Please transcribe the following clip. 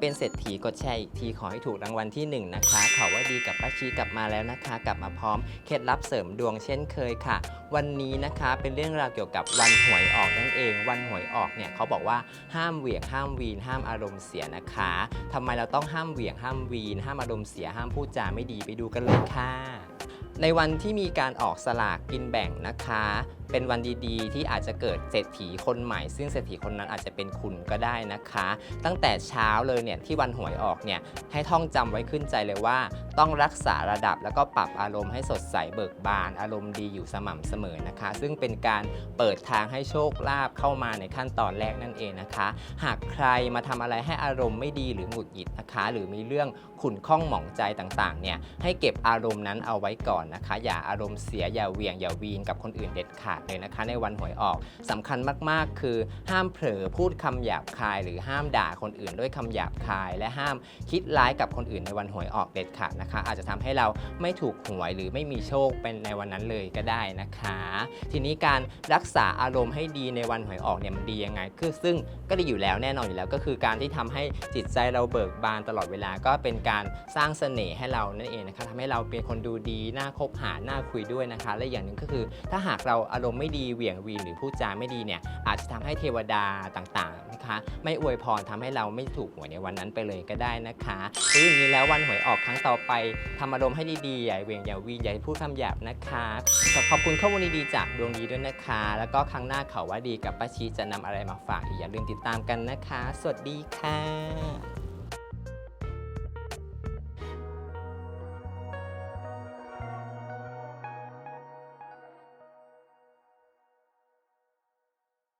เป็นเศรษฐีกดแชร์อีกทีขอให้ถูกรางวัลที่หนึ่งนะคะเขาว่าดีกับป้าชีกลับมาแล้วนะคะ กลับมาพร้อมเคล็ดลับเสริมดวงเช่นเคยค่ะ วันนี้นะคะเป็นเรื่องราวเกี่ยวกับวันหวยออกนั่นเอง วันหวยออกเนี่ยเขาบอกว่าห้ามเหวี่ยงห้ามวีนห้ามอารมณ์เสียนะคะทำไมเราต้องห้ามเหวี่ยงห้ามวีน ห้ามอารมณ์เสียห้ามพูดจาไม่ดีไปดูกันเลยค่ะ ในวันที่มีการออกสลากกินแบ่งนะคะ เป็นวันดีๆ ที่อาจจะเกิดเศรษฐีคนใหม่ ซึ่งเศรษฐีคนนั้นอาจจะเป็นคุณก็ได้นะคะ ตั้งแต่เช้าเลยเนี่ยที่วันหวยออกเนี่ยให้ท่องจำไว้ขึ้นใจเลยว่า ต้องรักษาระดับแล้วก็ปรับอารมณ์ให้สดใสเบิกบาน อารมณ์ดีอยู่สม่ำเสมอนะคะ ซึ่งเป็นการเปิดทางให้โชคลาภเข้ามาในขั้นตอนแรกนั่นเองนะคะ หากใครมาทำอะไรให้อารมณ์ไม่ดีหรือหงุดหงิดนะคะ หรือมีเรื่องขุ่นข้องหมองใจต่างๆเนี่ยให้เก็บอารมณ์นั้นเอาไว้ก่อนนะคะ อย่าอารมณ์เสียอย่าเหวี่ยงอย่าวีนกับคนอื่นเด็ดขาดเลยนะคะ ในวันหวยออกสำคัญมากๆ คือห้ามเผลอพูดคำหยาบคาย หรือห้ามด่าคนอื่นด้วยคำหยาบคาย และห้ามคิดร้ายกับคนอื่นในวันหวยออกเด็ดขาดนะคะอาจจะทำให้เราไม่ถูกหวยหรือไม่มีโชคเป็นในวันนั้นเลยก็ได้นะคะ ทีนี้การรักษาอารมณ์ให้ดีในวันหวยออกเนี่ยมันดียังไงคือซึ่งก็ดีอยู่แล้วแน่นอนอยู่แล้วก็คือการที่ทำให้จิตใจเราเบิกบานตลอดเวลาก็เป็นการสร้างเสน่ห์ให้เรานั่นเองนะคะทำให้เราเป็นคนดูดีน่าคบหาน่าคุยด้วยนะคะ และอย่างหนึ่งก็คือ ถ้าหากเราอารมณ์ไม่ดีเหวี่ยงวีนหรือพูดจาไม่ดีเนี่ยอาจจะทำให้เทวดาต่างๆนะคะไม่อวยพรทำให้เราไม่ถูกหวยในวันนั้นไปเลยก็ได้นะคะหรืออย่างนี้แล้ววันหวยออกครั้งต่อไปทำอารมณ์ให้ดีๆอย่าเวียงอย่าวีนอย่าพูดคำหยาบนะคะขอบคุณข้อมูลดีๆจากดวงดีด้วยนะคะ แล้วก็ครั้งหน้าเขาว่าดีกับป้าชีจะนำอะไรมาฝากอีกอย่าลืมติดตามกันนะคะ สวัสดีค่ะ